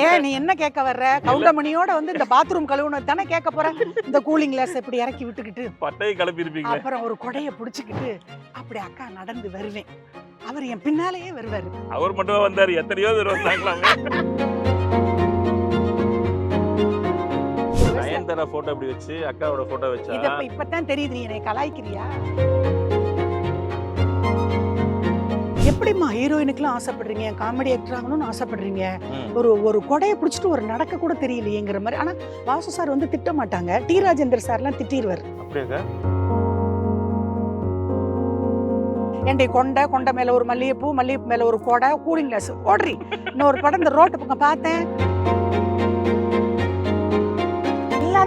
ஏன் நீ என்ன கேட்க வர்ற? கவுண்டமணியோட வந்து இந்த பாத்ரூம் கழுவுனது தானே கேட்க போற? இந்த கூலிங் கிளாஸ் இப்படி இறக்கி விட்டுக்கிட்டு பட்டையை கிளப்பி இருப்பீங்க அப்புறம் ஒரு கொடைய புடிச்சுக்கிட்டு அப்படி அக்கா நடந்து வருவேன். அவர் என் பின்னாலேயே வருவாரு. அவர் மட்டும் வந்தாரு? எத்தனையோ பேர் வந்தாங்களாமே. நயன்தாரா போட்டோ இப்படி வச்சு அக்காவோட போட்டோ வச்சா? இப்ப இப்பதான் தெரியுது நீ என்னை கலாய்க்கிறியா? எப்படிம்மா ஹீரோயினுக்குலாம் ஆசைப்படுறீங்க? காமெடி ஆக்டர் ஆகணும்னு ஆசைப்படுறீங்க. ஒரு ஒரு கொடையை பிடிச்சிட்டு ஒரு நடக்க கூட தெரியலையேங்கிற மாதிரி. ஆனா வாசு சார் வந்து திட்ட மாட்டாங்க. டி ராஜேந்தர் சார்லாம் திட்டிடுவார் ஏண்டி கொண்டை கொண்டை மேல ஒரு மல்லிகைப்பூ மல்லிகைப்பூ மேல ஒரு கொடை கூலிங் கிளாஸ் ஓடுறி. இன்னொரு படம் இந்த ரோட்டு பக்கம் பார்த்தேன்.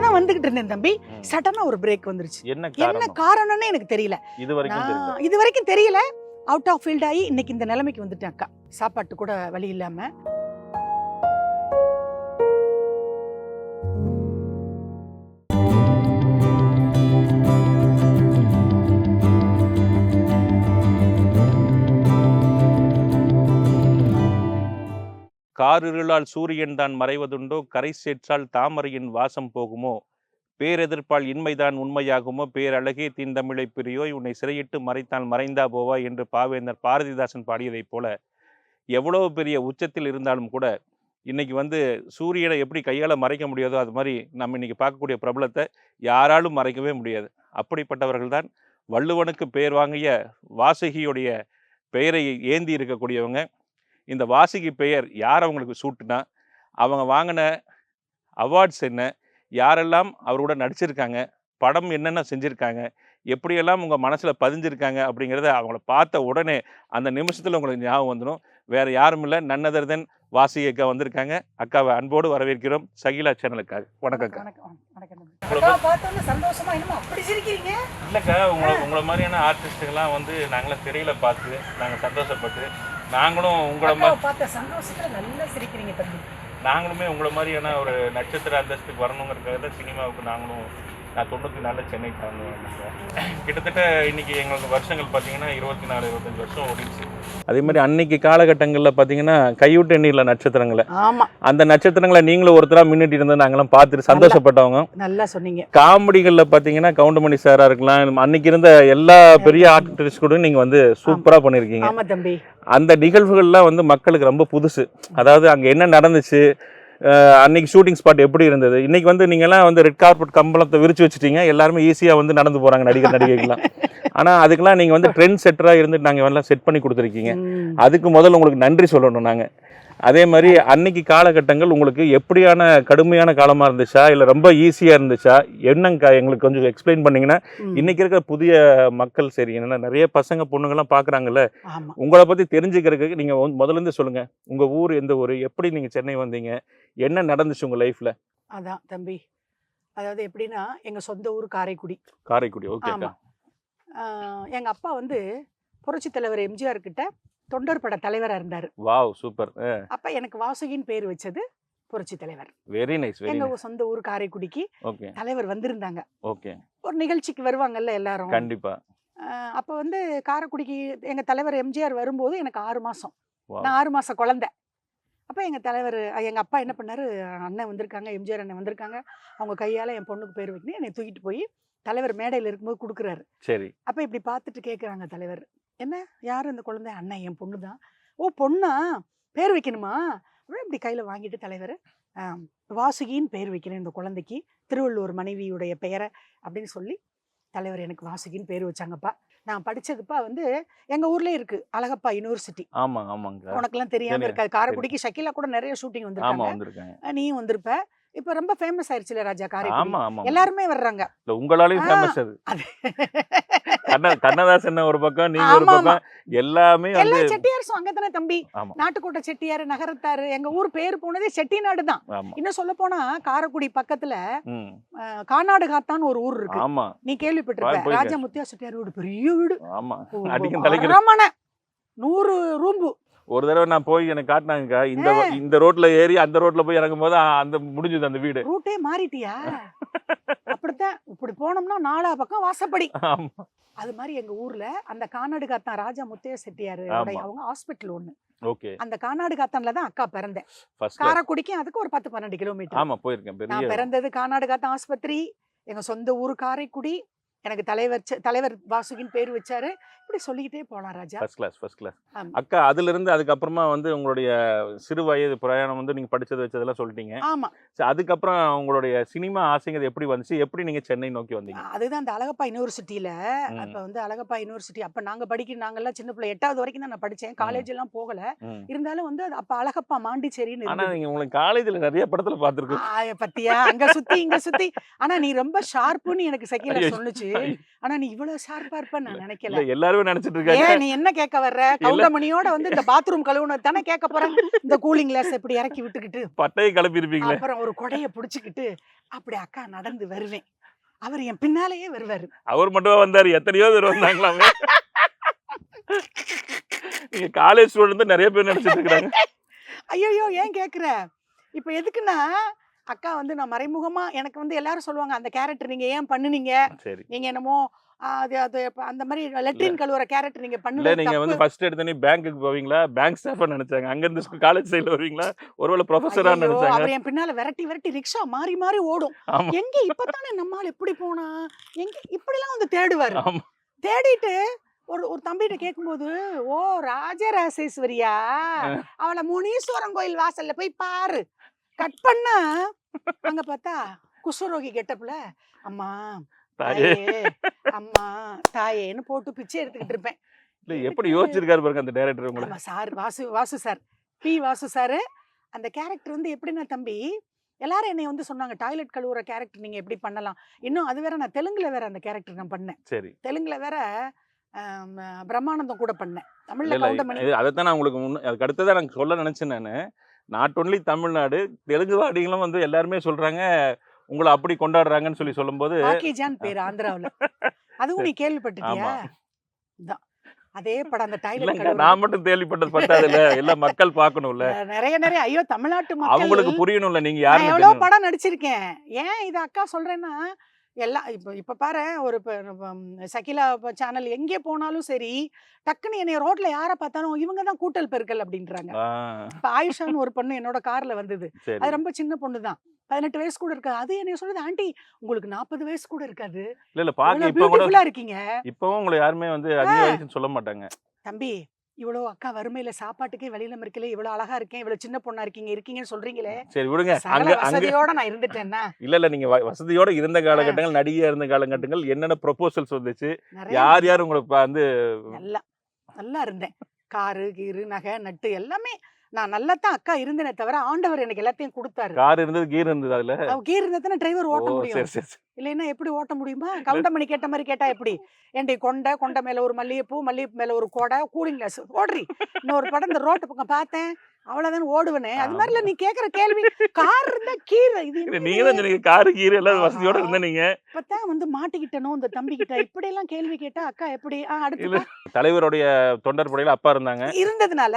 தான் வந்துகிட்டு இருந்தேன் தம்பி. சடனா ஒரு பிரேக் வந்துருச்சு. என்ன என்ன காரணம் காரணம்னு எனக்கு தெரியல. வரைக்கும் இது வரைக்கும் தெரியல. அவுட் ஆஃப் ஃபீல்ட் ஆகி இன்னைக்கு இந்த நிலைமைக்கு வந்துட்டேன் அக்கா. சாப்பாட்டு கூட வழி இல்லாம. காரிருளால் சூரியன் தான் மறைவதுண்டோ கரை சேற்றால் தாமரையின் வாசம் போகுமோ? பேரெதிர்ப்பால் இன்மைதான் உண்மையாகுமோ? பேரழகே தீந்தமிழை பிரியோய் உன்னை சிறையிட்டு மறைத்தால் மறைந்தா போவா என்று பாவேந்தர் பாரதிதாசன் பாடியதைப் போல எவ்வளவு பெரிய உச்சத்தில் இருந்தாலும் கூட இன்றைக்கி வந்து சூரியனை எப்படி கையால் மறைக்க முடியாதோ அது மாதிரி நம்ம இன்றைக்கி பார்க்கக்கூடிய பிரபலத்தை யாராலும் மறைக்கவே முடியாது. அப்படிப்பட்டவர்கள் தான் வள்ளுவனுக்கு பெயர் வாங்கிய வாசகியுடைய பெயரை ஏந்தி இருக்கக்கூடியவங்க. இந்த வாசகி பெயர் யார் அவங்களுக்கு சூட்டுனா அவங்க வாங்கின அவார்ட்ஸ் என்ன? யாரெல்லாம் அவரோட நடிச்சிருக்காங்க படம் என்னென்ன செஞ்சுருக்காங்க எப்படியெல்லாம் உங்கள் மனசில் பதிஞ்சிருக்காங்க அப்படிங்கிறத அவங்கள பார்த்த உடனே அந்த நிமிஷத்தில் உங்களுக்கு ஞாபகம் வந்துடும் வேறு யாரும் இல்லை நன்னதர் தென் வாசி அக்கா வந்திருக்காங்க. அக்காவை அன்போடு வரவேற்கிறோம். சகிலா சேனலுக்காக. வணக்கம் அக்கா. இல்லைக்கா உங்களை உங்களை மாதிரியான ஆர்டிஸ்ட்டுகள்லாம் வந்து நாங்களாம் திரையில பார்த்து நாங்கள் சந்தோஷப்பட்டு நாங்களும் உங்களை பார்த்த சந்தோஷத்துல நல்லா சிரிக்கிறீங்க தம்பி. நாங்களுமே உங்களை மாதிரியான ஒரு நட்சத்திர அந்தஸ்துக்கு வரணுங்கிறதுக்காக தான் சினிமாவுக்கு நாங்களும் நான் தொண்ணூற்றி நாலில் சென்னைக்கு வந்து வந்தேன் கிட்டத்தட்ட இன்னைக்கு எங்களுக்கு வருஷங்கள் பார்த்தீங்கன்னா இருபத்தி நாலு இருபத்தஞ்சு வருஷம் ஓடிடுச்சு. அதே மாதிரி அன்னைக்கு காலகட்டங்களில் பார்த்தீங்கன்னா கைவிட்டு எண்ணியில் நட்சத்திரங்களை. ஆமா. அந்த நட்சத்திரங்களை நீங்களும் ஒருத்தராக முன்னிட்டு இருந்து நாங்களாம் பார்த்துட்டு சந்தோஷப்பட்டவங்க. நல்லா சொன்னீங்க. காமெடிகளில் பார்த்தீங்கன்னா கவுண்டமணி சாராக இருக்கலாம் அன்னைக்கு இருந்த எல்லா பெரிய ஆர்டிஸ்ட் கூட நீங்கள் வந்து சூப்பராக பண்ணியிருக்கீங்க. ஆமா தம்பி. அந்த நிகழ்வுகள்லாம் வந்து மக்களுக்கு ரொம்ப புதுசு. அதாவது அங்கே என்ன நடந்துச்சு அன்னைக்கு ஷூட்டிங் ஸ்பாட் எப்படி இருந்தது? இன்னைக்கு வந்து நீங்கள்லாம் வந்து ரெட் கார்பெட் கம்பளத்தை விரிச்சு வச்சுட்டீங்க எல்லாருமே ஈஸியாக வந்து நடந்து போகிறாங்க நடிகர் நடிகைகள்லாம். ஆனால் அதுக்கெல்லாம் நீங்கள் வந்து ட்ரெண்ட் செட்டராக இருந்துட்டு நாங்கள் எல்லாம் செட் பண்ணி கொடுத்துருக்கீங்க. அதுக்கு முதல்ல உங்களுக்கு நன்றி சொல்லணும் நாங்கள் அதே மாதிரி அன்னைக்கு காலகட்டங்கள் உங்களுக்கு எப்படியான கடுமையான காலமாக இருந்துச்சா? இல்லை ரொம்ப ஈஸியாக இருந்துச்சா? என்னங்க எங்களுக்கு கொஞ்சம் எக்ஸ்பிளைன் பண்ணீங்கன்னா. இன்னைக்கு இருக்கிற புதிய மக்கள் சரி என்னன்னா நிறைய பசங்க பொண்ணுங்கெல்லாம் பார்க்குறாங்கல்ல. உங்களை பத்தி தெரிஞ்சுக்கிறதுக்கு நீங்க வந்து முதல்ல இருந்து சொல்லுங்க. உங்க ஊர் எந்த ஊர் எப்படி நீங்க சென்னை வந்தீங்க? என்ன நடந்துச்சு உங்க லைஃப்ல அதான் தம்பி. அதாவது எப்படின்னா எங்க சொந்த ஊர் காரைக்குடி. காரைக்குடி ஓகேக்கா ஆமா. ஆஹ் எங்க அப்பா வந்து புரட்சி தலைவர் எம்ஜிஆர் கிட்ட தொண்டர் பட தலைவரா இருந்தாரு. Wow super. அப்ப எனக்கு வாசுகின்னு பேர் வச்சது புரட்சி தலைவர். வெரி நைஸ் எங்க சொந்த ஊர் காரைக்குடிக்கு தலைவர் வந்திருந்தாங்க. ஓகே. ஒரு நிகழ்ச்சிக்கு வருவாங்கல்ல எல்லாரும். கண்டிப்பா. அப்ப வந்து காரைக்குடிக்கு எங்க தலைவர் எம்ஜிஆர் வரும்போது எனக்கு ஆறு மாசம். நான் ஆறு மாசம் குழந்தை. அப்ப எங்க தலைவர் எங்க அப்பா என்ன பண்ணாரு? அண்ணன் வந்திருக்காங்க எம்ஜிஆர் அண்ணன் வந்திருக்காங்க. அவங்க கையால என் பொண்ணுக்கு பேர் வைக்கணும். என்னை தூக்கிட்டு போய் தலைவர் மேடையில் இருக்கும்போது கொடுக்குறாரு. சரி. அப்ப இப்படி பார்த்துட்டு கேட்குறாங்க தலைவர். என்ன? யார் இந்த குழந்தை? அண்ணன் என் பொண்ணு தான். ஓ பொண்ணா? பேர் வைக்கணுமா? இப்படி கையில் வாங்கிட்டு தலைவர்? வாசுகின்னு பேர் வைக்கணும் இந்த குழந்தைக்கு. திருவள்ளுவர் மனைவியுடைய பெயரை அப்படின்னு சொல்லி தலைவர் எனக்கு வாசுகின்னு பேர் வச்சாங்கப்பா. நான் படிச்சதுப்பா வந்து எங்க ஊர்ல இருக்கு அழகப்பா யூனிவர்சிட்டி. ஆமா ஆமாங்க. உனக்கெல்லாம் தெரியாம இருக்காது. காரைக்குடிக்கு ஷக்கிலா கூட நிறைய ஷூட்டிங் வந்திருக்காங்க. நீயும் வந்திருப்ப. இப்ப ரொம்ப ஃபேமஸ் ஆயிருச்சுல ராஜா காரைக்குடி. எல்லாருமே வர்றாங்க. இல்ல உங்களாலையும். ஃபேமஸ் அது. அது. கண்ண கண்ணதாசன் ஒரு பக்கம் நீங்க ஒரு. பக்கம் எல்லாமே எல்லா செட்டியார்ஸும் அங்கதானே தம்பி. நாட்டுக்கோட்டை செட்டியார் நகரத்தாரு எங்க ஊர் பேர் போனதே செட்டிநாடு தான். இன்னும் சொல்ல போனா காரைக்குடி பக்கத்துல கானாடு காத்தான்னு ஒரு ஊர் இருக்கு. ஆமா. நீ கேள்விப்பட்டிருப்ப. போயிருக்கேன். ராஜா முத்தியா செட்டியார் வீடு பெரிய வீடு. ஆமா. நூறு ரூம்பு. ஒரு தடவை நான் போய் எனக்கு காட்டினாங்கக்கா இந்த இந்த ரோட்ல ஏறி அந்த ரோட்ல போய் இறங்கும் போது அந்த முடிஞ்சது அந்த வீடு. ரூட்டே மாறிட்டியா? அப்படித்தான் இப்படி போனோம்னா நாலா பக்கம் வாசப்படி. அது மாதிரி எங்க ஊர்ல அந்த கானாடு காத்தான் ராஜா முத்தைய செட்டியாரு. அவங்க ஹாஸ்பிட்டல் ஒண்ணு. ஓகே. அந்த கானாடு காத்தான்ல தான் அக்கா பிறந்தேன். காரைக்குடிக்கும் அதுக்கு ஒரு பத்து பன்னெண்டு கிலோமீட்டர் ஆமா போயிருக்கேன் நான் பிறந்தது கானாடு காத்தான் ஆஸ்பத்திரி. எங்க சொந்த ஊர் காரைக்குடி. எனக்கு தலைவர் தலைவர் வாசுகின் பேர் வச்சாரு. இப்படி சொல்லிக்கிட்டே போலாம் ராஜா. First class first class. அக்கா அதுல இருந்து அதுக்கப்புறமா வந்து உங்களுடைய சிறு வயது பிரயாணம் வந்து நீங்க படிச்சது வச்சதெல்லாம் சொல்லிட்டீங்க. ஆமா. அதுக்கப்புறம் உங்களுடைய சினிமா ஆசைங்கிறது எப்படி வந்துச்சு? எப்படி நீங்க சென்னை நோக்கி வந்தீங்க? அதுதான் அந்த அழகப்பா யூனிவர்சிட்டியில. அப்ப வந்து அழகப்பா யூனிவர்சிட்டி அப்ப நாங்க படிக்க நாங்கெல்லாம் சின்ன பிள்ளை எட்டாவது வரைக்கும் தான் நான் படிச்சேன். காலேஜ் எல்லாம் போகல. இருந்தாலும் வந்து அப்ப அழகப்பா மாண்டிச்சேரின்னு ஆனா. நீங்க உங்களுக்கு காலேஜ்ல நிறைய படத்துல பாத்துருக்கோம் பத்தியா? அங்க சுத்தி இங்க சுத்தி. ஆனா நீ ரொம்ப ஷார்ப்புன்னு எனக்கு செக்கில ஐயோ. ஆனா நீ இவ்வளவு ஷார்ப்பா இருப்ப நான் நினைக்கல. எல்லாருமே நினைச்சிட்டு இருக்காங்க. நீ என்ன கேட்க வர்ற? கவுண்டமணியோட வந்து இந்த பாத்ரூம் கழுவுனது தானே கேட்க போறேன்? இந்த கூலிங் கிளாஸ் இப்படி இறக்கி விட்டுக்கிட்டு. பட்டையை கிளப்பி இருப்பீங்களே அப்புறம் ஒரு கொடைய புடிச்சுக்கிட்டு அப்படி அக்கா நடந்து வருவேன். அவர் என் பின்னாலேயே வருவாரு. அவர் மட்டும் வந்தாரு? எத்தனையோ பேர் வந்தாங்களாமே. நீங்க காலேஜ் ஸ்டூடெண்ட் நிறைய பேர் நினைச்சிட்டு இருக்காங்க. ஐயோ ஏன் கேக்குற? இப்ப எதுக்குன்னா அக்கா வந்து நான் மறைமுகமா எனக்கு வந்து எல்லாரும் சொல்லுவாங்க அந்த கேரக்டர் நீங்க ஏன் பண்ணுனீங்க? நீங்க என்னமோ அது அது அந்த மாதிரி லெட்ரின் கழுவுற கேரக்டர் நீங்க பண்ணுறது நீங்க வந்து ஃபர்ஸ்ட் எடுத்தனே பேங்க்குக்கு போவீங்களா? பேங்க் ஸ்டாஃபா நினைச்சாங்க. அங்க இருந்து காலேஜ் சைடுல வருவீங்களா? ஒருவேளை ப்ரொஃபஸரா நினைச்சாங்க. அவர் என் பின்னால விரட்டி விரட்டி ரிக்ஷா மாறி மாறி ஓடும். எங்க இப்பதானே நம்மால் எப்படி போனா? எங்க இப்படிலாம் வந்து தேடுவாரு. தேடிட்டு ஒரு ஒரு தம்பிகிட்ட கேட்கும்போது ஓ ராஜராசேஸ்வரியா அவளை முனீஸ்வரன் கோயில் வாசல்ல போய் பாரு. கட் பண்ணா அங்க பார்த்தா குஷ்வரோகி கெட்டப்புல அம்மா தாயே. அம்மா தாயேன்னு போட்டு பிச்சை எடுத்துக்கிட்டு இருப்பேன். இல்ல எப்படி யோசிச்சிருக்காரு பாருங்க அந்த டைரக்டர் உங்களை. Sir Vasu Vasu sir P Vasu sir. அந்த கேரக்டர் வந்து எப்படின்னா தம்பி எல்லாரும் என்னை வந்து சொன்னாங்க டாய்லெட் கழுவுற கேரக்டர் நீங்க எப்படி பண்ணலாம்? இன்னும் அது வேற நான் தெலுங்குல வேற அந்த கேரக்டர் நான் பண்ணேன். சரி. தெலுங்குல வேற பிரம்மானந்தம் கூட பண்ணேன். தமிழ்ல கவுண்டமணி இது- அதைத்தான் நான் உங்களுக்கு முன்ன அதுக்கு அடுத்ததான் நான் சொல்ல நினைச்சேன் நானு. நாட் ஒன்லி தமிழ்நாடு தெலுங்கு வாடிகளும் வந்து எல்லாருமே சொல்றாங்க உங்களை அப்படி கொண்டாடுறாங்கன்னு சொல்லி சொல்லும்போது பாக்கிஜான் பேர் ஆந்திராவுல. அதுவும் நீ கேள்விப்பட்டிருக்கியா. அதே படம் அந்த கழுவுற நான் மட்டும் கேள்விப்பட்டது பத்தாதுல்ல. எல்லாம் மக்கள் பார்க்கணும்ல. நிறைய நிறைய ஐயோ தமிழ்நாட்டு மக்கள் அவங்களுக்கு புரியணும்ல நீங்க யாருன்னு எவ்வளவு. படம் நடிச்சிருக்கேன். ஏன் இது அக்கா சொல்றேன்னா எல்லாம் இப்போ இப்போ பாரு ஒரு இப்போ சகிலா சேனல் எங்கே போனாலும் சரி டக்குன்னு என்னைய ரோட்ல யாரை பார்த்தாலும் இவங்க தான் கூட்டல் பெருக்கல் அப்படின்றாங்க. இப்போ ஆயுஷான்னு ஒரு பொண்ணு என்னோட கார்ல வந்தது. அது ரொம்ப சின்ன பொண்ணு தான். பதினெட்டு வயசு கூட இருக்காது. அது என்னைய சொல்லுது ஆண்டி உங்களுக்கு நாற்பது வயசு கூட இருக்காது. இல்ல இல்ல பாக்க இப்ப இருக்கீங்க. இப்பவும் உங்களை யாருமே வந்து அதிக வயசுன்னு சொல்ல மாட்டாங்க. தம்பி இவ்வளோ அக்கா வறுமையில சாப்பாட்டுக்கே வெளியில இருக்கல இவ்வளவு அழகா இருக்கேன் இவ்வளவு சின்ன பொண்ணா இருக்கீங்க இருக்கீங்கன்னு சொல்றீங்களே. சரி விடுங்க. அங்க வசதியோட நான் இருந்துட்டேன்னா? இல்ல இல்ல நீங்க வசதியோட இருந்த காலகட்டங்கள் நடிகையா இருந்த காலகட்டங்கள் என்னென்ன ப்ரொபோசல்ஸ் வந்துச்சு? யார் யார் உங்களுக்கு வந்து நல்லா நல்லா இருந்தேன். காரு கீரு நகை நட்டு எல்லாமே நான் நல்லா தான் அக்கா இருந்தேனே தவிர ஆண்டவர் எனக்கு எல்லாத்தையும் கொடுத்தாரு. கார் இருந்தது கீர் இருந்தது அதுல கீர் இருந்தா தானே டிரைவர் ஓட்ட முடியும். இல்லைன்னா எப்படி ஓட்ட முடியுமா? கவுண்டமணி கேட்ட மாதிரி கேட்டா எப்படி? ஏண்டி கொண்டை கொண்டை மேல ஒரு மல்லிகைப்பூ மல்லிகைப்பூ மேல ஒரு கொடை கூலிங் கிளாஸ் ஓடுறி. இன்னொரு படம் இந்த ரோட்டு பக்கம் பார்த்தேன். அவ்வளவுதான் ஓடுவனே. அது மாதிரில நீ கேக்குற கேள்வி. கார் இருந்தா கீரை. இது? நீங்க தான் சொன்னீங்க காரு கீர் எல்லாம் வசதியோட. இருந்த நீங்க. இப்பதான் வந்து மாட்டிக்கிட்டனோ இந்த தம்பி கிட்ட இப்படி எல்லாம் கேள்வி கேட்டா அக்கா எப்படி? அடுத்து. தலைவருடைய தொண்டர் படையில அப்பா இருந்தாங்க. இருந்ததுனால.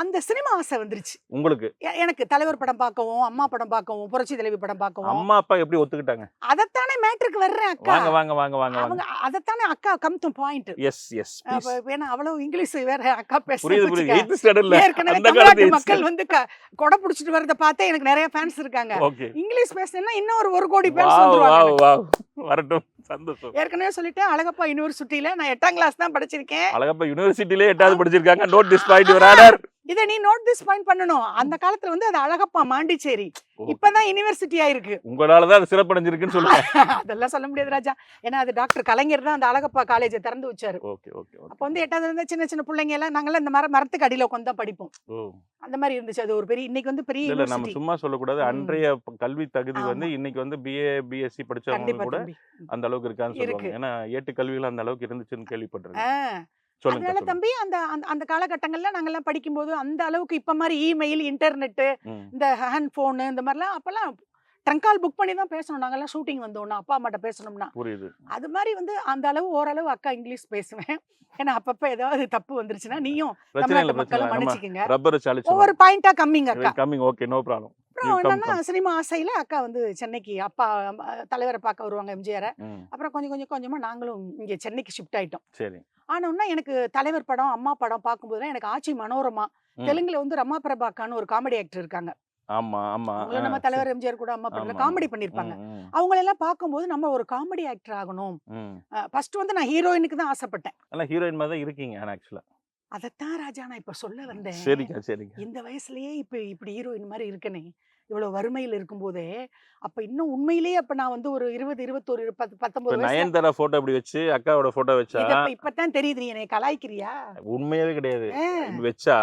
அந்த சினிமா ஆசை வந்துருச்சு. உங்களுக்கு? எனக்கு தலைவர் படம் பார்க்கவும் அம்மா படம் பார்க்கவும் புரட்சி தலைவி படம் பார்க்கவும். அம்மா அப்பா எப்படி ஒத்துக்கிட்டாங்க? அதைத்தானே மேட்ருக்கு வர்றேன் அக்கா. வாங்க வாங்க வாங்க வாங்க வாங்க. அவங்க அதைத்தானே அக்கா come to point yes yes ஏன்னா அவ்வளவு இங்கிலீஷ் வேற அக்கா புரியுது புரியுது. பேச எயித்து ஸ்டாண்டர்ட்ல ஏற்கனவே தமிழ்நாட்டு மக்கள் வந்து கொடை புடிச்சிட்டு வரத பார்த்தே எனக்கு நிறைய ஃபேன்ஸ் இருக்காங்க. இங்கிலீஷ் பேசினா இன்னும் ஒரு ஒரு கோடி ஃபேன்ஸ் வாவ் வந்துருவாங்க வரட்டும். சந்தோஷம். ஏற்கனவே சொல்லிட்டேன் அழகப்பா யூனிவர்சிட்டியில நான் எட்டாம் கிளாஸ் தான் படிச்சிருக்கேன். அழகப்பா யூனிவர்சிட்டிலே எட்டாவது படிச்சிருக்காங்க. Note this point your honour இதை நீ நோட் திஸ் பாயிண்ட் பண்ணணும். அந்த காலத்துல வந்து அது அழகப்பா மாண்டிச்சேரி. இப்பதான் யூனிவர்சிட்டி ஆயிருக்கு. உங்களால தான் அது சிறப்படைஞ்சிருக்குன்னு சொல்லுங்க. அதெல்லாம் சொல்ல முடியாது ராஜா. ஏன்னா அது டாக்டர் கலைஞர் தான் அந்த அழகப்பா காலேஜை திறந்து வச்சாரு. ஓகே ஓகே அப்போ வந்து எட்டாவது இருந்த சின்ன சின்ன பிள்ளைங்க எல்லாம் நாங்கெல்லாம் இந்த மர மரத்துக்கு அடியில உட்காந்து தான் படிப்போம். அந்த மாதிரி இருந்துச்சு. அது ஒரு பெரிய இன்னைக்கு வந்து பெரிய இல்ல நம்ம சும்மா சொல்லக்கூடாது. அன்றைய கல்வி தகுதி வந்து. இன்னைக்கு வந்து பிஏ பிஎஸ்சி படிச்சவங்க கூட அந்த அளவுக்கு இருக்கான்னு இருக்கு. சொல்லுவாங்க. ஏன்னா ஏட்டு கல்விகள் அந்த அளவுக்கு இருந்துச்சுன்னு கேள்விப்பட்டிருக்கேன். அதனால. தம்பி அந்த அந்த- காலகட்டங்கள்ல நாங்கெல்லாம் படிக்கும்போது அந்த அளவுக்கு இப்ப மாதிரி இமெயில் இன்டர்நெட் ம். இந்த ஹேண்ட் போனு இந்த மாதிரிலாம் அப்பெல்லாம் ட்ரங்கால் புக் பண்ணி தான் பேசணும். நாங்கெல்லாம் ஷூட்டிங் வந்தோம்னா அப்பா அம்மாட்ட பேசணும்னா. புரியுது. அது மாதிரி வந்து அந்த அளவு ஓரளவு அக்கா இங்கிலீஷ் பேசுவேன். ஏன்னா அப்பப்ப ஏதாவது தப்பு வந்துருச்சுன்னா நீயும் தமிழ்நாட்டு மக்களும் மன்னிச்சுக்கங்க. ஒவ்வொரு பாயிண்டா கம்மிங்க அக்கா. கம்மிங் ஓகே நோ ப்ராப்ளம் அப்புறம் என்னன்னா. சினிமா ஆசையில அக்கா வந்து சென்னைக்கு அப்பா தலைவரை பார்க்க வருவாங்க எம்ஜிஆரை. அப்புறம் கொஞ்சம் கொஞ்சம் கொஞ்சமா நாங்களும் இங்க சென்னைக்கு ஷிஃப்ட் ஆயிட்டோம். சரி. ஆனோன்னா எனக்கு தலைவர் படம் அம்மா படம் பார்க்கும்போதுலாம் எனக்கு ஆச்சி மனோரமா. தெலுங்குல வந்து ரமா பிரபாக்கான்னு ஒரு காமெடி ஆக்டர் இருக்காங்க. ஆமா ஆமா. அவங்கள நம்ம. தலைவர் எம்ஜிஆர் கூட அம்மா படத்துல. காமெடி பண்ணிருப்பாங்க. ம், ம், அவங்களெல்லாம் பார்க்கும்போது நம்ம ஒரு காமெடி ஆக்டர் ஆகணும். ஃபர்ஸ்ட் வந்து நான் ஹீரோயினுக்கு தான் ஆசைப்பட்டேன். ஹீரோயின் மாதிரி தான் இருக்கீங்க ஆக்சுவலா. அதைத்தான் ராஜா நான் இப்ப சொல்ல வந்தேன். சரிக்கா சரிக்கா இந்த வயசுலயே இப்ப இப்படி ஹீரோயின் மாதிரி இருக்கனே. இவ்வளவு வறுமையில் இருக்கும்போதே அப்ப இன்னும் உண்மையிலேயே அப்ப நான் வந்து ஒரு இருபது இருபத்தோரு இரு- பத்து இப்ப பத்தொன்பது நயன்தாரா போட்டோ இப்படி வச்சு அக்காவோட போட்டோ வச்சா இது அப்ப இப்பதான் தெரியுது நீ என்னை கலாய்க்கிறியா? உண்மையாவே கிடையாது. வச்சா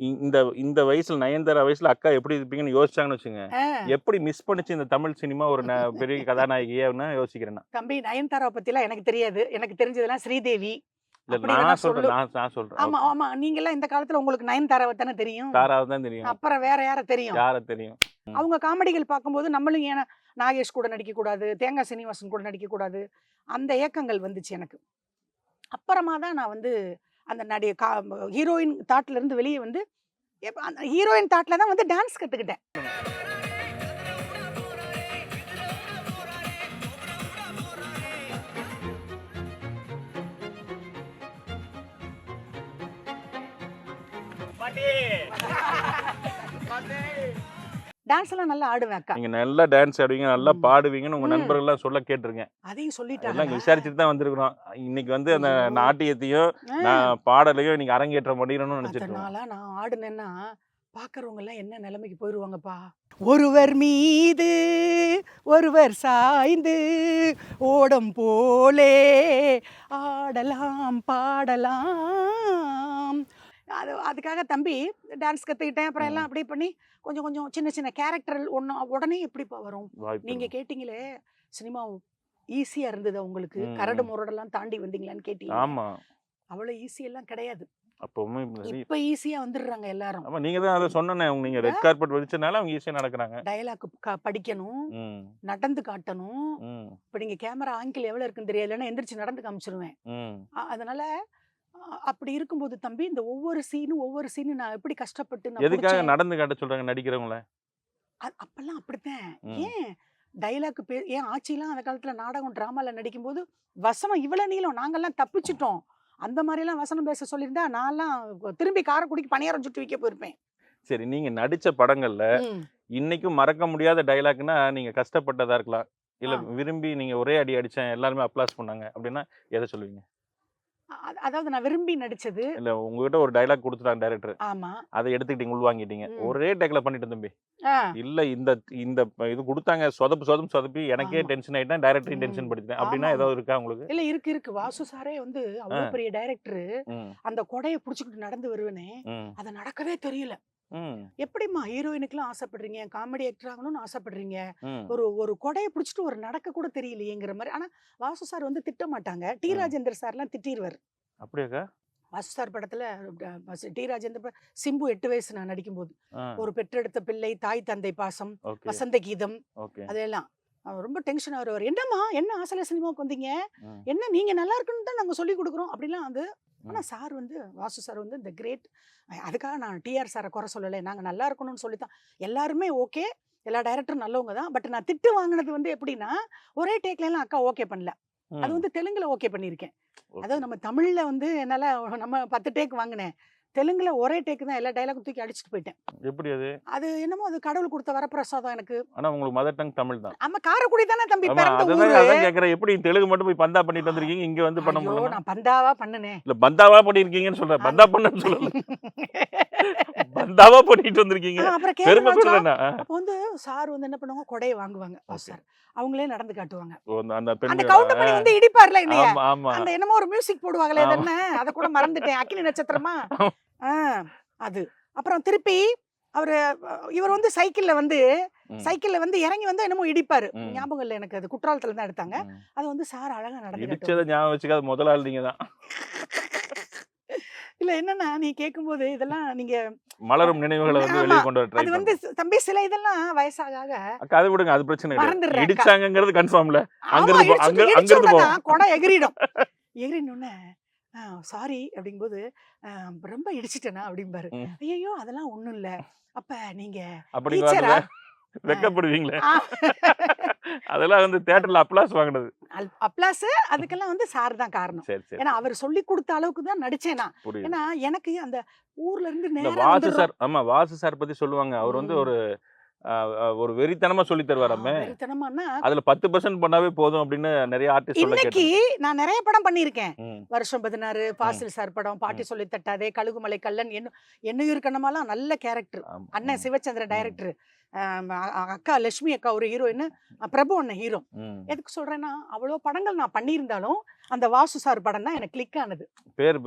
இந்த இந்த வயசுல நயன்தாரா வயசுல அக்கா எப்படி இருப்பீங்கன்னு யோசிச்சாங்கன்னு வச்சுங்க. எப்படி மிஸ் பண்ணுச்சு இந்த தமிழ் சினிமா ஒரு பெரிய கதாநாயகியா யோசிக்கிறேன். தம்பி நயன்தாராவை பத்திலாம் எனக்கு தெரியாது. எனக்கு தெரிஞ்சதெல்லாம் ஸ்ரீதேவி. அப்படி நான் வேணா சொல்றேன் சொல்லு. நான் நான் சொல்றேன். ஆமா ஆமா நீங்க எல்லாம் இந்த காலத்துல உங்களுக்கு தானே தெரியும். தாராவை தான் தெரியும். அப்புறம் வேற யார தெரியும்? யார தெரியும். அவங்க காமெடிகள் பார்க்கும்போது நம்மளும் ஏன்னா நாகேஷ் கூட நடிக்க கூடாது தேங்காய் சீனிவாசன் கூட நடிக்க கூடாது அந்த ஏக்கங்கள் வந்துச்சு எனக்கு. அப்புறமா தான் நான் வந்து அந்த நடி கா ஹீரோயின் தாட்ல இருந்து வெளியே வந்து ஹீரோயின் தாட்ல தான் வந்து டான்ஸ் கத்துக்கிட்டேன். டான்ஸ் எல்லாம் நல்லா ஆடுவேன் அக்கா. நீங்க நல்லா டான்ஸ் ஆடுவீங்க நல்லா. பாடுவீங்கன்னு உங்க. நண்பர்கள் எல்லாம் சொல்ல கேட்டிருக்கேன். அதையும் எல்லாம் சொல்லிட்டாங்க விசாரிச்சுட்டு தான் வந்திருக்கிறோம். இன்னைக்கு வந்து அந்த. நாட்டியத்தையும் நான் பாடலையும் இன்னைக்கு அரங்கேற்றம் பண்ணிடணும்னு நினைச்சிட்டு இருக்கோம். அதனால நான் ஆடுனேன்னா பாக்குறவங்க எல்லாம் என்ன நிலைமைக்கு போயிருவாங்கப்பா? ஒருவர் மீது ஒருவர் சாய்ந்து ஓடம் போலே ஆடலாம் பாடலாம். அது அதுக்காக தம்பி டான்ஸ் கத்துக்கிட்டேன். அப்புறம் எல்லாம் அப்படியே பண்ணி கொஞ்சம் கொஞ்சம் சின்ன சின்ன கேரக்டர் ஒன்று உடனே எப்படிப்பா வரும். வாய்ப்பு நீங்க இருக்கு. கேட்டீங்களே சினிமா ஈஸியா இருந்தது உங்களுக்கு? கரடு. முரடெல்லாம் தாண்டி வந்தீங்களான்னு கேட்டீங்க. ஆமா. அவ்வளவு ஈஸி எல்லாம் கிடையாது. அப்பவுமே இப்ப ஈஸியா வந்துடுறாங்க எல்லாரும். ஆமா நீங்க தான் அதை சொன்னேன் நீங்க ரெட் கார்பெட் வச்சனால அவங்க ஈஸியா நடக்கிறாங்க. டயலாக் படிக்கணும் நடந்து காட்டணும். இப்ப நீங்க கேமரா ஆங்கிள் எவ்வளவு இருக்குன்னு தெரியாது. இல்லைன்னா எந்திரிச்சு நடந்து காமிச்சிருவேன். அதனால அப்படி இருக்கும்போது தம்பி இந்த ஒவ்வொரு சீனும் ஒவ்வொரு சீனும் நான் எப்படி கஷ்டப்பட்டு எதுக்காக. நடந்து காட்ட சொல்றாங்க நடிக்கிறவங்கள அப்பெல்லாம் அப்படித்தான். ஏன் டைலாக் பே ஏன் ஆட்சிலாம் அந்த காலத்துல நாடகம் டிராமால நடிக்கும்போது வசனம் இவ்வளவு நீளம் நாங்கெல்லாம் தப்பிச்சிட்டோம் அந்த மாதிரி எல்லாம் வசனம் பேச சொல்லியிருந்தா நான்லாம் திரும்பி காரைக்குடிக்கு பணியாரம் சுட்டு வைக்க போயிருப்பேன் சரி நீங்க நடிச்ச படங்கள்ல. இன்னைக்கும் மறக்க முடியாத டைலாக்னா நீங்க கஷ்டப்பட்டதா இருக்கலாம் இல்ல. விரும்பி நீங்க ஒரே அடி அடிச்சேன் எல்லாருமே அப்ளாஸ் பண்ணாங்க அப்படின்னா எதை சொல்லுவீங்க அதாவது நான் விரும்பி நடிச்சது. இல்ல உங்ககிட்ட ஒரு டைலாக் கொடுத்துட்டாங்க டைரக்டர் ஆமா. அதை எடுத்துக்கிட்டீங்க உள்வாங்கிட்டீங்க. ஒரே டேக்ல பண்ணிட்டு தம்பி. இல்ல இந்த இந்த இது கொடுத்தாங்க சொதப்பு சொதப்பு சொதப்பி எனக்கே. டென்ஷன் ஆயிட்டேன் டைரக்டரையும் டென்ஷன். படுத்திட்டேன். அப்படின்னா. ஏதாவது இருக்கா உங்களுக்கு? இல்ல இருக்கு இருக்கு. வாசு சாரே வந்து அவ்வளவு பெரிய டைரக்டர் அந்த கொடைய புடிச்சுக்கிட்டு நடந்து வருவேனே. அது நடக்கவே தெரியல. எப்படிம்மா ஹீரோயினுக்குலாம் ஆசைப்படுறீங்க? காமெடி ஆக்டர் ஆகணும்னு ஆசைப்படுறீங்க? ஒரு ஒரு கொடையை பிடிச்சிட்டு ஒரு நடக்க கூட தெரியலையேங்கிற மாதிரி ஆனா வாசு சார் வந்து திட்ட மாட்டாங்க. டி. ராஜேந்தர் சார்லாம் திட்டிடுவார் அப்படியாக்கா? வாசு சார் படத்துல டி ராஜேந்தர் சிம்பு எட்டு வயசு நான் நடிக்கும்போது. ஆ. ஒரு பெற்றெடுத்த பிள்ளை தாய் தந்தை பாசம் வசந்த கீதம் அதெல்லாம். அவர் ரொம்ப டென்ஷன் ஆகிறவர். என்னம்மா? என்ன ஆசையில சினிமாவுக்கு வந்தீங்க? என்ன நீங்க நல்லா இருக்குன்னு தான் நாங்க சொல்லி கொடுக்குறோம். அப்படிலாம் வந்து ம். ஆனா சார் வந்து வாசு சார் வந்து இந்த கிரேட் அதுக்காக நான் டிஆர் சாரை குறை சொல்லலை. நாங்க நல்லா இருக்கணும்னு சொல்லி தான். எல்லாருமே ஓகே. எல்லா டைரக்டரும் நல்லவங்க தான். பட் நான் திட்டு வாங்கினது வந்து எப்படின்னா ஒரே டேக்ல எல்லாம் அக்கா ஓகே பண்ணல. அது. வந்து தெலுங்குல ஓகே பண்ணியிருக்கேன். அதாவது நம்ம தமிழ்ல வந்து என்னால நம்ம பத்து டேக் வாங்கினேன். தெலுங்குல ஒரே டேக் தான் எல்லா டைலாக்கும் தூக்கி அடிச்சுட்டு போயிட்டேன். எப்படி அது? அது என்னமோ அது கடவுள் கொடுத்த வரப்பிரசாதம் எனக்கு. ஆனா உங்களுக்கு மதர் டங் தமிழ் தான். ஆமா காரைக்குடி தானே தம்பி பிறந்த ஊரு. அதான் கேக்குறேன். எப்படி தெலுங்கு மட்டும் போய் பந்தா பண்ணிட்டு வந்திருக்கீங்க? இங்க வந்து பண்ண முடியல நான் பந்தாவா பண்ணுனேன். இல்ல பந்தாவா பண்ணிருக்கீங்கன்னு சொல்றேன். பந்தா பண்ணன்னு சொல்லல. பந்தாவா பண்ணிட்டு வந்திருக்கீங்க. அப்புறம் சொல்றேன் அப்போ வந்து சார் வந்து என்ன பண்ணுவாங்க கொடையை வாங்குவாங்க. சார். அவங்களே நடந்து காட்டுவாங்க. அந்த கவுண்ட் பண்ணி வந்து இடிப்பார்ல என்னைய. அந்த என்னமோ ஒரு மியூசிக் போடுவாங்களே. என்ன? அத கூட மறந்துட்டேன். அக்கினி நட்சத்திரமா? அது. அப்புறம் திருப்பி அவரு இவர் வந்து சைக்கிள்ல வந்து. சைக்கிள்ல வந்து இறங்கி வந்து என்னமோ இடிப்பாரு. ஞாபகம் இல்ல எனக்கு அது குற்றாலத்துல தான் எடுத்தாங்க. அது வந்து சார் அழகா நடந்து. இடிச்சதை ஞாபகம் வச்சுக்காத முதல் ஆள் நீங்க தான். இல்ல என்னன்னா நீ கேட்கும்போது இதெல்லாம் நீங்க மலரும் நினைவுகளை வந்து. வெளியே கொண்டு வர அது வந்து தம்பி சில இதெல்லாம் வயசாக ஆக அதை விடுங்க அது பிரச்சனை அக்கா. இடிச்சாங்கங்கிறது கன்ஃபார்ம்ல அங்க- இடிச்ச அங்கிருந்து உடனே போவோம். கொடை எகிறிடும் எகிறினோடனே சாரி அப்படிங்கும்போது "ஆ, ரொம்ப இடிச்சிட்டேனா? அப்படிம்பாரு. ஐயோ அதெல்லாம் ஒண்ணும் இல்ல. அப்ப நீங்க அப்படிங்க டீச்சரா வெக்கப்படுவீங்களே. அதெல்லாம் வந்து தியேட்டர்ல அப்ளாஸ் வாங்கினது. அப்ளாஸ் அதுக்கெல்லாம் வந்து சார் தான் காரணம். ஏன்னா அவர் சொல்லி கொடுத்த அளவுக்கு தான் நடிச்சேன் நான். ஏன்னா எனக்கு அந்த ஊர்ல இருந்து இந்த நேரா வாசு. சார் ஆமா வாசு சார் பத்தி சொல்லுவாங்க. அவர் வந்து. ஒரு ஒரு வெறித்தனமா சொல்லி தருவாராமே. ஆ, வெறித்தனமான்னா அதுல பத்து பர்சன்ட் பண்ணாவே போதும் அப்படின்னு நிறைய ஆர்டிஸ்ட் இன்னைக்கு நான் நிறைய படம் பண்ணியிருக்கேன். வருஷம் பதினாறு பாசில் சார் படம் பாட்டி சொல்லி தட்டாதே கழுகுமலை கல்லன் என்ன என்னையூர் கண்ணமாலாம் நல்ல கேரக்டர் அண்ணன் சிவச்சந்திர. டைரக்டர் அக்கா லட்சுமி அக்கா ஒரு ஹீரோயின் பிரபு அண்ணன் ஹீரோ. எதுக்கு சொல்றேன்னா அவ்வளோ படங்கள் நான் பண்ணியிருந்தாலும் அந்த வாசு சார் படம் தான் எனக்கு கிளிக் ஆனது.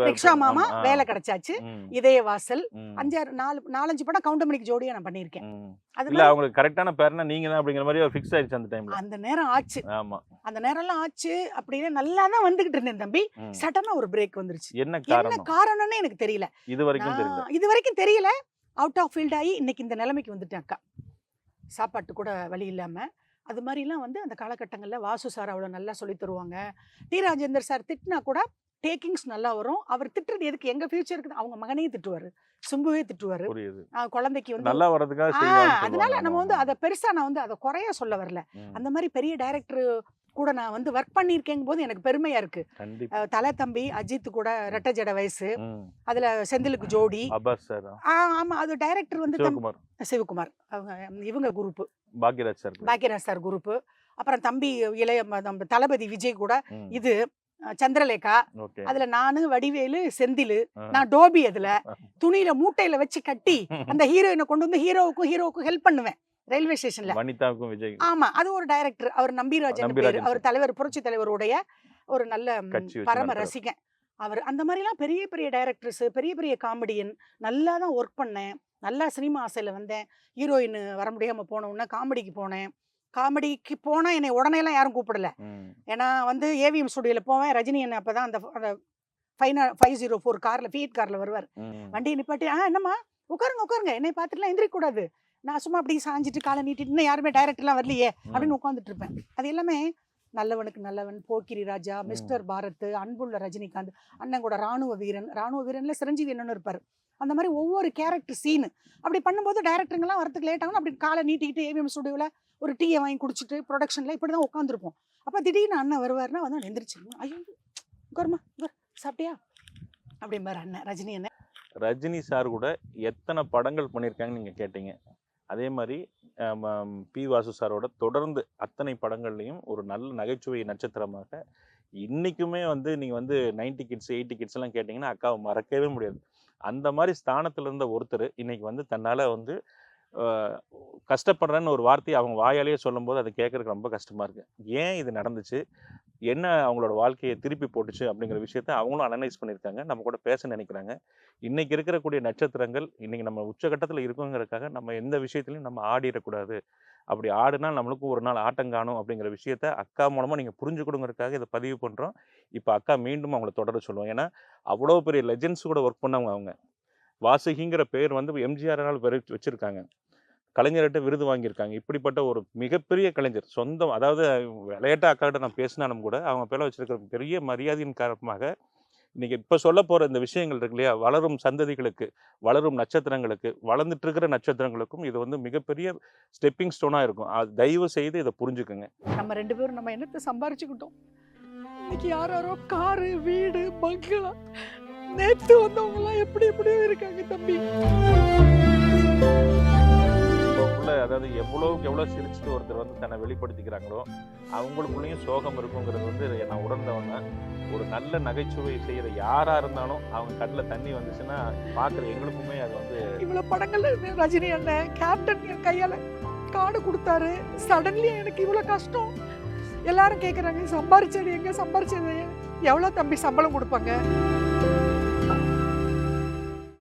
ரிக்ஷா மாமா வேலை கிடைச்சாச்சு. இதய வாசல். அஞ்சாறு நாலு நாலஞ்சு படம் கவுண்டமணிக்கு ஜோடியா நான் பண்ணியிருக்கேன். ம். அது இல்ல அவங்களுக்கு கரெக்டான பேர்னா நீங்க தான் அப்படிங்கிற மாதிரி ஒரு ஃபிக்ஸ் ஆயிடுச்சு அந்த டைம்ல அந்த நேரம் ஆச்சு. ஆமா. அந்த நேரம்லாம் ஆச்சு அப்படின்னு நல்லா தான் வந்துகிட்டு இருந்தேன் தம்பி. சடனா ஒரு பிரேக் வந்துருச்சு. என்ன காரணம்? காரணம்னு எனக்கு தெரியல. இது வரைக்கும் தெரியல. இது வரைக்கும் தெரியல. அவுட் ஆஃப் ஃபீல்ட் ஆகி இன்னைக்கு இந்த நிலைமைக்கு வந்துட்டேன் அக்கா. சாப்பாட்டு கூட வழி இல்லாம அது மாதிரிலாம் வந்து அந்த காலகட்டங்கள்ல வாசு சார் அவ்வளோ நல்லா சொல்லி தருவாங்க. டி. ராஜேந்தர் சார் திட்டினா கூட டேக்கிங்ஸ் நல்லா வரும். அவர் திட்டுறது எதுக்கு? எங்க ஃபியூச்சருக்கு அவங்க மகனையும் திட்டுவாரு. சும்புவே திட்டுவாரு. குழந்தைக்கு வந்து நல்லா செய்வாங்கன்னு அதனால. நம்ம வந்து. அதை பெருசா நான் வந்து அதை குறைய சொல்ல வரல. அந்த மாதிரி பெரிய டைரக்டர் கூட நான் வந்து ஒர்க் பண்ணியிருக்கேங்க போது எனக்கு பெருமையா இருக்கு. தலை தம்பி அஜித் கூட ரெட்ட ஜட வயசு. அதுல செந்திலுக்கு ஜோடி. ஆமா அது டைரக்டர் வந்து சிவகுமார். அவங்க இவங்க group Bhagyaraj sir Bhagyaraj sir group அப்புறம் தம்பி இளைய நம்ம தளபதி விஜய் கூட இது. சந்திரலேகா. அதுல நானு வடிவேலு செந்திலு. நான் டோபி அதுல. துணியில மூட்டையில வச்சு கட்டி அந்த ஹீரோயினை கொண்டு வந்து ஹீரோவுக்கும் ஹீரோவுக்கும் ஹெல்ப் பண்ணுவேன் ரயில்வே ஸ்டேஷன்ல. வனிதாவுக்கும் விஜய். ஆமா அது ஒரு டைரக்டர் அவர் நம்பிராஜன் பேரு. அவர். தலைவர் புரட்சி தலைவருடைய ஒரு நல்ல பரம. ரசிகன். அவர் அந்த மாதிரிலாம் பெரிய பெரிய டைரக்டர்ஸ் பெரிய பெரிய காமெடியன் நல்லா தான் ஒர்க் பண்ணேன். நல்லா சினிமா ஆசையில் வந்தேன். ஹீரோயின் வர முடியாமல் போன உடனே காமெடிக்கு போனேன். காமெடிக்கு போனால் என்னை உடனேலாம் யாரும் கூப்பிடல. ஏன்னா வந்து ஏவிஎம் ஸ்டுடியோவில் போவேன். ரஜினி என்ன அப்போ தான் அந்த அந்த ஃபைவ் ஃபைவ் ஜீரோ ஃபோர் காரில் ஃபீட் காரில் வருவார். வண்டியை நிப்பாட்டி ஆ என்னம்மா? உட்காருங்க உட்காருங்க. என்னை பார்த்துட்டுலாம் எந்திரிக்க கூடாது நான் சும்மா அப்படி சாஞ்சிட்டு காலை நீட்டிட்டு இன்னும் யாருமே டைரக்டர்லாம் வரலையே அப்படின்னு உட்காந்துட்டு இருப்பேன் அது எல்லாமே நல்லவனுக்கு நல்லவன் போக்கிரி ராஜா மிஸ்டர் பாரத் அன்புள்ள ரஜினிகாந்த் அண்ணன் கூட ராணுவ வீரன் ராணுவ வீரன்ல சிரஞ்சீவி என்னன்னு இருப்பாரு. அந்த மாதிரி ஒவ்வொரு கேரக்டர் சீனு. அப்படி பண்ணும்போது டேரக்டருங்கெல்லாம் வரதுக்கு லேட் ஆகும் அப்படி காலை நீட்டிக்கிட்டு ஏவிஎம் ஸ்டுடியோவில் ஒரு டீயை வாங்கி குடிச்சிட்டு ப்ரொடக்ஷனில் இப்படி தான் உட்காந்துருப்போம் அப்போ திடீர்னு அண்ணன் வருவார்னா வந்து எந்திரிச்சிருங்க ஐயோ உட்காருமா உட்கார் சாப்பிட்டியா? அப்படிம்பார் அண்ணன் ரஜினி அண்ணன். ரஜினி சார் கூட எத்தனை படங்கள் பண்ணியிருக்காங்கன்னு நீங்கள் கேட்டீங்க. அதே மாதிரி பி வாசு சாரோட தொடர்ந்து அத்தனை படங்கள்லையும் ஒரு நல்ல நகைச்சுவை நட்சத்திரமாக இன்றைக்குமே வந்து நீங்கள் வந்து நைன்டி கிட்ஸ் எயிட்டி கிட்ஸ் எல்லாம் கேட்டிங்கன்னா அக்காவை மறக்கவே முடியாது. அந்த மாதிரி ஸ்தானத்தில் இருந்த ஒருத்தர் இன்னைக்கு வந்து தன்னால் வந்து கஷ்டப்படுறேன்னு ஒரு வார்த்தையை அவங்க வாயாலேயே சொல்லும்போது அதை கேட்கறதுக்கு ரொம்ப கஷ்டமாக இருக்குது ஏன் இது நடந்துச்சு? என்ன அவங்களோட வாழ்க்கையை திருப்பி போட்டுச்சு அப்படிங்கிற விஷயத்த அவங்களும் அனலைஸ் பண்ணியிருக்காங்க. நம்ம கூட பேச நினைக்கிறாங்க. இன்றைக்கி இருக்கக்கூடிய நட்சத்திரங்கள் இன்றைக்கி நம்ம உச்சகட்டத்தில் இருக்கோங்கிறதுக்காக நம்ம எந்த விஷயத்துலையும் நம்ம ஆடிடக்கூடாது. அப்படி ஆடுனா நம்மளுக்கும் ஒரு நாள் ஆட்டம் காணும் அப்படிங்கிற விஷயத்த அக்கா மூலமாக நீங்கள் புரிஞ்சுக்கணுங்கிறதுக்காக இதை பதிவு பண்ணுறோம் இப்போ அக்கா மீண்டும் அவங்கள தொடர சொல்லுவோம். ஏன்னா அவ்வளோ பெரிய லெஜெண்ட்ஸ் கூட ஒர்க் பண்ணவங்க அவங்க. வாசுகிங்கிற பேர் வந்து எம்ஜிஆரால் பெரு வச்சுருக்காங்க. கலைஞர்கிட்ட விருது வாங்கியிருக்காங்க. இப்படிப்பட்ட ஒரு மிகப்பெரிய கலைஞர் சொந்தம் அதாவது விளையாட்டு அக்காக்கிட்ட நான் பேசினாலும் கூட அவங்க பேர வச்சிருக்கிற பெரிய மரியாதையின் காரணமாக இன்றைக்கி இப்போ சொல்ல போகிற இந்த விஷயங்கள் இருக்கு இல்லையா? வளரும் சந்ததிகளுக்கு வளரும் நட்சத்திரங்களுக்கு வளர்ந்துட்டு இருக்கிற நட்சத்திரங்களுக்கும் இது வந்து மிகப்பெரிய ஸ்டெப்பிங் ஸ்டோனாக இருக்கும். அது தயவு செய்து இதை புரிஞ்சுக்குங்க. நம்ம ரெண்டு பேரும் நம்ம என்னத்தை சம்பாரிச்சுக்கிட்டோம். இன்னைக்கு யார் யாரோ காரு வீடு பங்களா நேற்று வந்தவங்கெல்லாம் எப்படி எப்படியோ இருக்காங்க தம்பி. அவங்களுக்குள்ள அதாவது எவ்வளோக்கு எவ்வளோ சிரிச்சுட்டு ஒருத்தர் வந்து தன்னை வெளிப்படுத்திக்கிறாங்களோ அவங்களுக்குள்ளேயும் சோகம் இருக்குங்கிறது வந்து நான் உணர்ந்தவன் ஒரு நல்ல நகைச்சுவை செய்கிற யாராக இருந்தாலும் அவங்க கண்ணில் தண்ணி வந்துச்சுன்னா பார்க்குற எங்களுக்குமே அது வந்து இவ்வளவு படங்கள்ல இருந்து ரஜினி அண்ணன் கேப்டன் என் கையால காடு கொடுத்தாரு. சடன்லி எனக்கு இவ்வளவு கஷ்டம். எல்லாரும் கேக்குறாங்க சம்பாரிச்சது எங்க சம்பாரிச்சது? எவ்வளவு தம்பி சம்பளம் கொடுப்பாங்க?